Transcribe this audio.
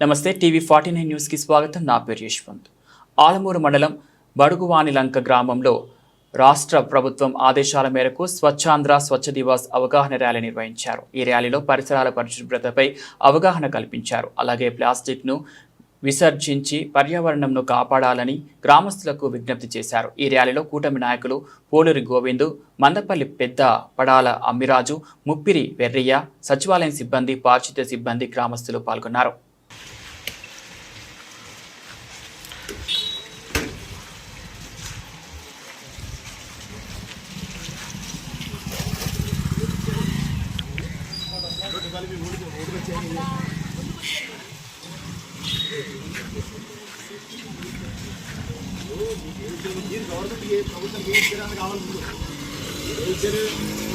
నమస్తే TV forty nine న్యూస్కి స్వాగతం. నా పేరు యశ్వంత్. ఆలమూరు మండలం బడుగువానిలంక గ్రామంలో రాష్ట్ర ప్రభుత్వం ఆదేశాల మేరకు స్వచ్ఛాంధ్ర స్వచ్ఛ దివాస్ అవగాహన ర్యాలీ నిర్వహించారు. ఈ ర్యాలీలో పరిసరాల పరిశుభ్రతపై అవగాహన కల్పించారు. అలాగే ప్లాస్టిక్ను విసర్జించి పర్యావరణంను కాపాడాలని గ్రామస్తులకు విజ్ఞప్తి చేశారు. ఈ ర్యాలీలో కూటమి నాయకులు పోలూరి గోవిందు మందపల్లి పెద్ద పడాల అమ్మిరాజు ముప్పిరి వెర్రయ్య సచివాలయం సిబ్బంది పారిశుద్ధ్య సిబ్బంది గ్రామస్తులు పాల్గొన్నారు. గవర్నమెంట్ ప్రభుత్వం ఏం చేయడానికి కావాలి ముందు ఏం